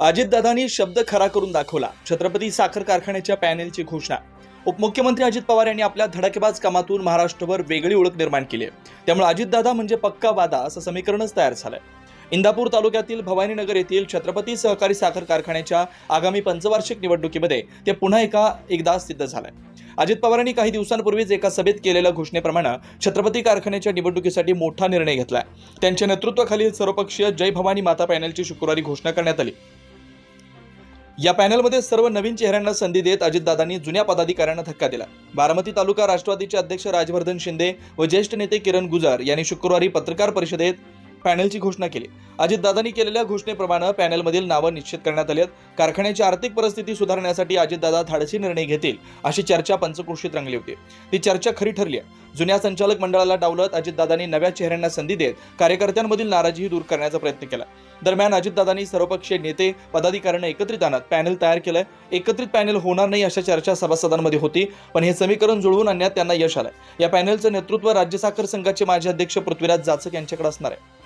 अजितदादांनी शब्द खरा करून दाखवला. छत्रपती साखर कारखान्याच्या पॅनेलची घोषणा. उपमुख्यमंत्री अजित पवार यांनी आपल्या धडाकेबाज कामातून महाराष्ट्रभर वेगळी ओळख निर्माण केली आहे. त्यामुळे अजितदादा म्हणजे पक्का वादा असं समीकरणच तयार झालंय. इंदापूर तालुक्यातील भवानीनगर येथील छत्रपती सहकारी साखर कारखान्याच्या आगामी पंचवार्षिक निवडणुकीमध्ये ते पुन्हा एका एकदा सिद्ध झालंय. अजित पवारांनी काही दिवसांपूर्वीच एका सभेत केलेल्या घोषणेप्रमाणे छत्रपती कारखान्याच्या निवडणुकीसाठी मोठा निर्णय घेतलाय. त्यांच्या नेतृत्वाखालील सर्वपक्षीय जय भवानी माता पॅनलची शुक्रवारी घोषणा करण्यात आली. या पॅनलमध्ये सर्व नवीन चेहऱ्यांना संधी देत अजितदादांनी जुन्या पदाधिकाऱ्यांना धक्का दिला. बारामती तालुका राष्ट्रवादीचे अध्यक्ष राजवर्धन शिंदे व ज्येष्ठ नेते किरण गुजार यांनी शुक्रवारी पत्रकार परिषदेत पॅनलची घोषणा केली. अजितदादांनी केलेल्या घोषणेप्रमाणे पॅनेलमधील नावं निश्चित करण्यात आली आहेत. कारखान्याची आर्थिक परिस्थिती सुधारण्यासाठी अजितदादा धाडसी निर्णय घेतील अशी चर्चा पंचकृषीत रंगली होती. ती चर्चा खरी ठरली आहे. जुन्या संचालक मंडळाला डावलत अजितदादांनी नव्या चेहऱ्यांना संधी देत कार्यकर्त्यांमधील नाराजीही दूर करण्याचा प्रयत्न केला. दरम्यान अजितदादांनी सर्वपक्षीय नेते पदाधिकाऱ्यांना एकत्रित आणत पॅनल तयार केलंय. एकत्रित पॅनल होणार नाही अशा चर्चा सभासदांमध्ये होती पण हे समीकरण जुळवून आणण्यात त्यांना यश आलं या पॅनलचं नेतृत्व राज्य साखर संघाचे माजी अध्यक्ष पृथ्वीराज जाचक यांच्याकडे असणार आहे.